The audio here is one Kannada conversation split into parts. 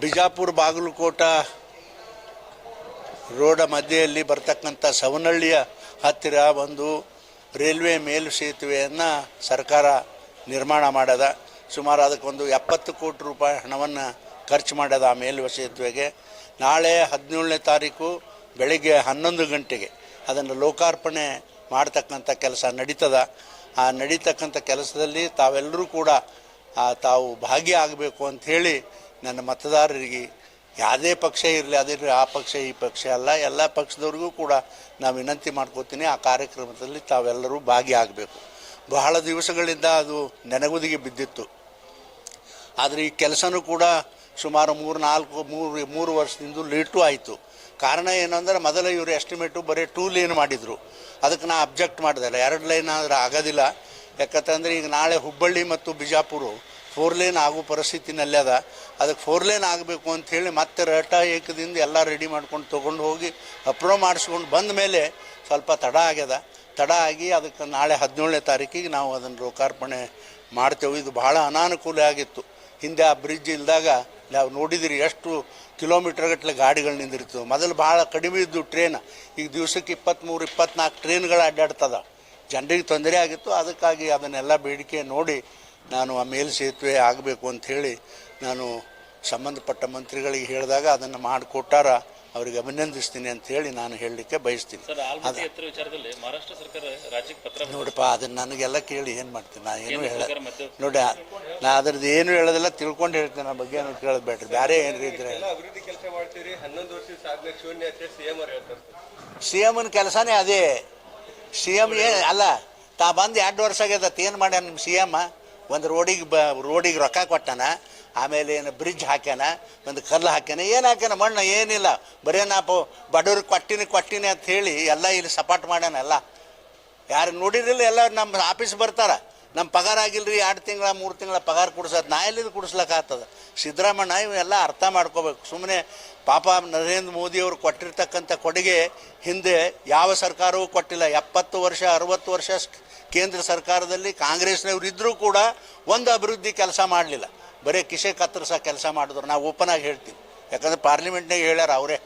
ಬಿಜಾಪುರ ಬಾಗಲಕೋಟ ರೋಡ ಮಧ್ಯೆಯಲ್ಲಿ ಬರ್ತಕ್ಕಂಥ ಸವನಹಳ್ಳಿಯ ಹತ್ತಿರ ಒಂದು ರೈಲ್ವೆ ಮೇಲು ಸೇತುವೆಯನ್ನು ಸರ್ಕಾರ ನಿರ್ಮಾಣ ಮಾಡದ. ಸುಮಾರು ಅದಕ್ಕೊಂದು ಎಪ್ಪತ್ತು ಕೋಟಿ ರೂಪಾಯಿ ಹಣವನ್ನು ಖರ್ಚು ಮಾಡ್ಯದ ಆ ಮೇಲು ಸೇತುವೆಗೆ. ನಾಳೆ ಹದಿನೇಳನೇ ತಾರೀಕು ಬೆಳಿಗ್ಗೆ ಹನ್ನೊಂದು ಗಂಟೆಗೆ ಅದನ್ನು ಲೋಕಾರ್ಪಣೆ ಮಾಡ್ತಕ್ಕಂಥ ಕೆಲಸ ನಡೀತದ. ಆ ನಡೀತಕ್ಕಂಥ ಕೆಲಸದಲ್ಲಿ ತಾವೆಲ್ಲರೂ ಕೂಡ ಆ, ಭಾಗಿ ಆಗಬೇಕು ಅಂಥೇಳಿ ನನ್ನ ಮತದಾರರಿಗೆ ಯಾವುದೇ ಪಕ್ಷ ಇರಲಿ ಅದೇ ಆ ಪಕ್ಷ ಈ ಪಕ್ಷ ಅಲ್ಲ ಎಲ್ಲ ಪಕ್ಷದವ್ರಿಗೂ ಕೂಡ ನಾನು ವಿನಂತಿ ಮಾಡ್ಕೋತೀನಿ ಆ ಕಾರ್ಯಕ್ರಮದಲ್ಲಿ ತಾವೆಲ್ಲರೂ ಭಾಗಿಯಾಗಬೇಕು ಬಹಳ ದಿವಸಗಳಿಂದ ಅದು ನೆನಗುದಿಗೆ ಬಿದ್ದಿತ್ತು. ಆದರೆ ಈ ಕೆಲಸನೂ ಕೂಡ ಸುಮಾರು ಮೂರು ನಾಲ್ಕು ಮೂರು ಮೂರು ವರ್ಷದಿಂದ ಲೇಟು ಆಯಿತು. ಕಾರಣ ಏನಂದ್ರೆ ಮೊದಲ ಇವರು ಎಸ್ಟಿಮೇಟು ಬರೀ ಟೂ ಲೈನ್ ಮಾಡಿದರು. ಅದಕ್ಕೆ ನಾ ಅಬ್ಜೆಕ್ಟ್ ಮಾಡಿದೆ ಎರಡು ಲೈನ್ ಆದರೆ ಆಗೋದಿಲ್ಲ. ಯಾಕಂತಂದರೆ ಈಗ ನಾಳೆ ಹುಬ್ಬಳ್ಳಿ ಮತ್ತು ಬಿಜಾಪುರ ಫೋರ್ ಲೇನ್ ಆಗೋ ಪರಿಸ್ಥಿತಿನಲ್ಲಿ ಅದ. ಅದಕ್ಕೆ ಫೋರ್ ಲೇನ್ ಆಗಬೇಕು ಅಂಥೇಳಿ ಮತ್ತೆ ರಟ ಏಕದಿಂದ ಎಲ್ಲ ರೆಡಿ ಮಾಡ್ಕೊಂಡು ತೊಗೊಂಡು ಹೋಗಿ ಅಪ್ರೂವ್ ಮಾಡಿಸ್ಕೊಂಡು ಬಂದ ಮೇಲೆ ಸ್ವಲ್ಪ ತಡ ಆಗ್ಯದ. ತಡ ಆಗಿ ಅದಕ್ಕೆ ನಾಳೆ ಹದಿನೇಳನೇ ತಾರೀಕಿಗೆ ನಾವು ಅದನ್ನು ಲೋಕಾರ್ಪಣೆ ಮಾಡ್ತೇವೆ. ಇದು ಭಾಳ ಅನಾನುಕೂಲ ಆಗಿತ್ತು. ಹಿಂದೆ ಆ ಬ್ರಿಡ್ಜ್ ಇಲ್ದಾಗ ನಾವು ನೋಡಿದಿರಿ ಎಷ್ಟು ಕಿಲೋಮೀಟರ್ ಗಟ್ಟಲೆ ಗಾಡಿಗಳು ನಿಂದಿರ್ತವೆ ಮೊದಲು ಭಾಳ ಕಡಿಮೆ ಇದ್ದು ಟ್ರೈನ್ ಈಗ ದಿವಸಕ್ಕೆ ಇಪ್ಪತ್ತ್ಮೂರು ಇಪ್ಪತ್ನಾಲ್ಕು ಟ್ರೈನ್ಗಳು ಅಡ್ಡಾಡ್ತದ. ಜನರಿಗೆ ತೊಂದರೆ ಆಗಿತ್ತು. ಅದಕ್ಕಾಗಿ ಅದನ್ನೆಲ್ಲ ಬೇಡಿಕೆ ನೋಡಿ ನಾನು ಆ ಮೇಲ್ ಸೇತುವೆ ಆಗಬೇಕು ಅಂಥೇಳಿ ನಾನು ಸಂಬಂಧಪಟ್ಟ ಮಂತ್ರಿಗಳಿಗೆ ಹೇಳಿದಾಗ ಅದನ್ನು ಮಾಡಿಕೊಟ್ಟಾರ ಅವರಿಗೆ ಅಭಿನಂದಿಸ್ತೀನಿ ಅಂತ ಹೇಳಿ ನಾನು ಹೇಳಲಿಕ್ಕೆ ಬಯಸ್ತೀನಿ. ಸರ್ ಆಲ್ಮಟ್ಟಿ ಎತ್ತರ ವಿಚಾರದಲ್ಲಿ ಮಹಾರಾಷ್ಟ್ರ ಸರ್ಕಾರ ರಾಜ್ಯಕ್ಕೆ ಪತ್ರ ಬರೆದಿದೆ. ನೋಡಪ್ಪ ಅದನ್ನ ನನಗೆಲ್ಲ ಕೇಳಿ ಏನು ಮಾಡ್ತೀನಿ? ನಾನು ಏನು ಹೇಳ ನೋಡಿ ನಾ ಅದ್ರದ್ದು ಏನು ಹೇಳೋದಿಲ್ಲ ತಿಳ್ಕೊಂಡು ಹೇಳ್ತೀನಿ. ನನ್ನ ಬಗ್ಗೆ ಏನು ಕೇಳೋದು ಬೇಡ್ರಿ. ಬೇರೆ ಏನು ಇದ್ರೆ ಎಲ್ಲ ಅಭಿವೃದ್ಧಿ ಕೆಲಸ ಮಾಡ್ತೀರಿ. ಹನ್ನೊಂದು ವರ್ಷದ ಸಾಧನೆ ಶೂನ್ಯ ಅಂತ ಸಿ ಎಂ ಅವ್ರು ಹೇಳ್ತಾರೆ. ಸಿ ಎಮ್ನ ಕೆಲಸನೇ ಅದೇ. ಸಿ ಎಂ ಏ ಅಲ್ಲ ತಾ ಬಂದು ಎರಡು ವರ್ಷ ಆಗ್ಯದ ಏನು ಮಾಡ್ಯಾನ ನಿಮ್ಮ ಸಿ ಎಮ್ಮ ಒಂದು ರೋಡಿಗೆ ಬ ರೋಡಿಗೆ ರೊಕ್ಕ ಕೊಟ್ಟಾನ ಆಮೇಲೆ ಏನು ಬ್ರಿಡ್ಜ್ ಹಾಕ್ಯಾನ ಒಂದು ಕಲ್ಲು ಹಾಕ್ಯಾನ ಏನು ಹಾಕ್ಯಾನ ಮಣ್ಣು ಏನಿಲ್ಲ. ಬರೀ ನಾ ಬಡವ್ರಿಗೆ ಕೊಟ್ಟಿನಿ ಕೊಟ್ಟಿನಿ ಅಂತ ಹೇಳಿ ಎಲ್ಲ ಇಲ್ಲಿ ಸಪಾಟ್ ಮಾಡ್ಯಾನ ಎಲ್ಲ. ಯಾರು ನೋಡಿರಲಿಲ್ಲ ಎಲ್ಲ ನಮ್ಮ ಆಫೀಸ್ ಬರ್ತಾರ. ನಮ್ಮ ಪಗಾರ ಆಗಿಲ್ರಿ, ಎರಡು ತಿಂಗಳ, ಮೂರು ತಿಂಗಳ ಪಗಾರ ಕೊಡ್ಸೋದು ನಾ ಎಲ್ಲಿದ್ದು ಕೊಡಿಸ್ಲಕ್ಕಾಗ್ತದೆ? ಸಿದ್ದರಾಮಣ್ಣ ಇವೆಲ್ಲ ಅರ್ಥ ಮಾಡ್ಕೋಬೇಕು. ಸುಮ್ಮನೆ ಪಾಪ ನರೇಂದ್ರ ಮೋದಿಯವರು ಕೊಟ್ಟಿರ್ತಕ್ಕಂಥ ಕೊಡುಗೆ ಹಿಂದೆ ಯಾವ ಸರ್ಕಾರವೂ ಕೊಟ್ಟಿಲ್ಲ. ಎಪ್ಪತ್ತು ವರ್ಷ, ಅರವತ್ತು ವರ್ಷ ಕೇಂದ್ರ ಸರ್ಕಾರದಲ್ಲಿ ಕಾಂಗ್ರೆಸ್ನವ್ರು ಇದ್ದರೂ ಕೂಡ ಒಂದು ಅಭಿವೃದ್ಧಿ ಕೆಲಸ ಮಾಡಲಿಲ್ಲ. ಬರೀ ಕಿಸೆ ಕತ್ತರಿಸೋ ಕೆಲಸ ಮಾಡಿದ್ರು. ನಾವು ಓಪನ್ ಆಗಿ ಹೇಳ್ತೀವಿ ಯಾಕಂದ್ರೆ ಪಾರ್ಲಿಮೆಂಟ್ನಾಗ ಹೇಳ್ಯಾರ ಅವರೇ,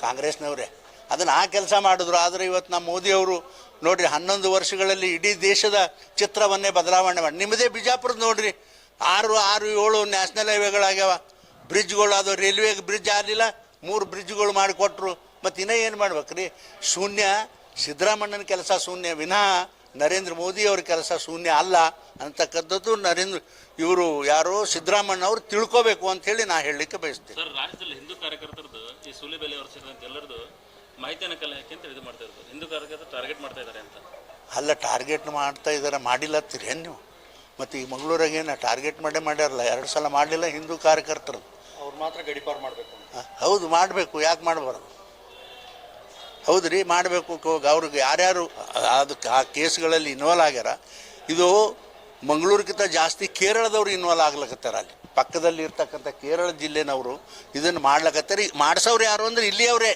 ಕಾಂಗ್ರೆಸ್ನವರೇ. ಅದನ್ನು ಆ ಕೆಲಸ ಮಾಡಿದ್ರು. ಆದರೆ ಇವತ್ತು ನಮ್ಮ ಮೋದಿಯವರು ನೋಡಿರಿ ಹನ್ನೊಂದು ವರ್ಷಗಳಲ್ಲಿ ಇಡೀ ದೇಶದ ಚಿತ್ರವನ್ನೇ ಬದಲಾವಣೆ ಮಾಡಿ. ನಿಮ್ಮದೇ ಬಿಜಾಪುರದ ನೋಡಿರಿ. ಆರು ಆರು, ಏಳು ನ್ಯಾಷನಲ್ ಹೈವೇಗಳಾಗ್ಯಾವ ಬ್ರಿಡ್ಜ್ಗಳು ಅದು ರೈಲ್ವೆಗೆ ಬ್ರಿಡ್ಜ್ ಆಗಲಿಲ್ಲ. ಮೂರು ಬ್ರಿಡ್ಜ್ಗಳು ಮಾಡಿಕೊಟ್ರು. ಮತ್ತು ಇನ್ನೂ ಏನು ಮಾಡ್ಬೇಕ್ರಿ? ಶೂನ್ಯ ಸಿದ್ದರಾಮಣ್ಣನ ಕೆಲಸ ಶೂನ್ಯ. ವಿನಃ ನರೇಂದ್ರ ಮೋದಿ ಅವ್ರ ಕೆಲಸ ಶೂನ್ಯ ಅಲ್ಲ ಅಂತಕ್ಕಂಥದ್ದು ನರೇಂದ್ರ ಇವರು ಯಾರೋ ಸಿದ್ದರಾಮಣ್ಣ ಅವರು ತಿಳ್ಕೋಬೇಕು ಅಂತೇಳಿ ನಾ ಹೇಳಲಿಕ್ಕೆ ಬಯಸ್ತೀನಿ. ಮಾಹಿತಿಯನ್ನು ಕಲೆ ಹಾಕಿ ಅಂತ ಇದು ಮಾಡ್ತಾ ಇರ್ಬೋದು. ಹಿಂದೂ ಕಾರ್ಯಕರ್ತರು ಟಾರ್ಗೆಟ್ ಮಾಡ್ತಾ ಇದ್ದಾರೆ ಅಂತ. ಅಲ್ಲ ಟಾರ್ಗೆಟ್ ಮಾಡ್ತಾ ಇದ್ದಾರೆ ಮಾಡಿಲ್ಲತ್ತೀರಿ ಏನು ನೀವು? ಮತ್ತು ಈ ಮಂಗಳೂರಾಗ ಏನು ಟಾರ್ಗೆಟ್ ಮಾಡೇ ಮಾಡ್ಯಾರಲ್ಲ ಎರಡು ಸಲ ಮಾಡಲಿಲ್ಲ ಹಿಂದೂ ಕಾರ್ಯಕರ್ತರು. ಅವ್ರು ಮಾತ್ರ ಗಡಿಪಾರು ಮಾಡಬೇಕು ಹೌದು ಮಾಡಬೇಕು ಯಾಕೆ ಮಾಡಬಾರ್ದು? ಹೌದು ರೀ ಮಾಡಬೇಕು ಅವ್ರಿಗೆ ಯಾರ್ಯಾರು ಅದಕ್ಕೆ ಆ ಕೇಸ್ಗಳಲ್ಲಿ ಇನ್ವಾಲ್ವ್ ಆಗ್ಯಾರ ಇದು ಮಂಗಳೂರಿಗಿಂತ ಜಾಸ್ತಿ ಕೇರಳದವ್ರು ಇನ್ವಾಲ್ವ್ ಆಗ್ಲಕತ್ತಾರ ಅಲ್ಲಿ. ಪಕ್ಕದಲ್ಲಿ ಇರ್ತಕ್ಕಂಥ ಕೇರಳ ಜಿಲ್ಲೆನವರು ಇದನ್ನು ಮಾಡ್ಲಕತ್ತಾರೆ. ಮಾಡಿಸೋರು ಯಾರು ಅಂದ್ರೆ ಇಲ್ಲಿಯವರೇ.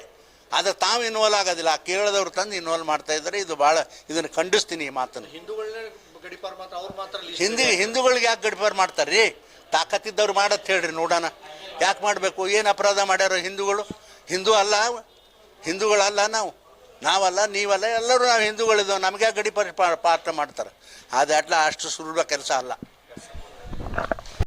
ಆದರೆ ತಾವು ಇನ್ವಾಲ್ವ್ ಆಗೋದಿಲ್ಲ. ಆ ಕೇರಳದವ್ರು ತಂದು ಇನ್ವಾಲ್ವ್ ಮಾಡ್ತಾ ಇದ್ದಾರೆ. ಇದು ಭಾಳ ಇದನ್ನು ಖಂಡಿಸ್ತೀನಿ ಈ ಮಾತನ್ನು. ಹಿಂದಿ ಹಿಂದೂಗಳಿಗೆ ಯಾಕೆ ಗಡಿಪಾರು ಮಾಡ್ತಾರೆ ರೀ ತಾಕತ್ತಿದ್ದವ್ರು ಮಾಡತ್ ಹೇಳ್ರಿ ನೋಡೋಣ. ಯಾಕೆ ಮಾಡಬೇಕು? ಏನು ಅಪರಾಧ ಮಾಡ್ಯಾರ ಹಿಂದೂಗಳು? ಹಿಂದೂ ಅಲ್ಲ ಹಿಂದೂಗಳಲ್ಲ ನಾವು. ನಾವಲ್ಲ ನೀವಲ್ಲ ಎಲ್ಲರೂ ನಾವು ಹಿಂದೂಗಳಿದ್ದೇವೆ ನಮಗೆ ಗಡಿಪಾರ ಪಾತ್ರ ಮಾಡ್ತಾರೆ? ಅದು ಅಟ್ಲ ಅಷ್ಟು ಸುಲಭ ಕೆಲಸ ಅಲ್ಲ.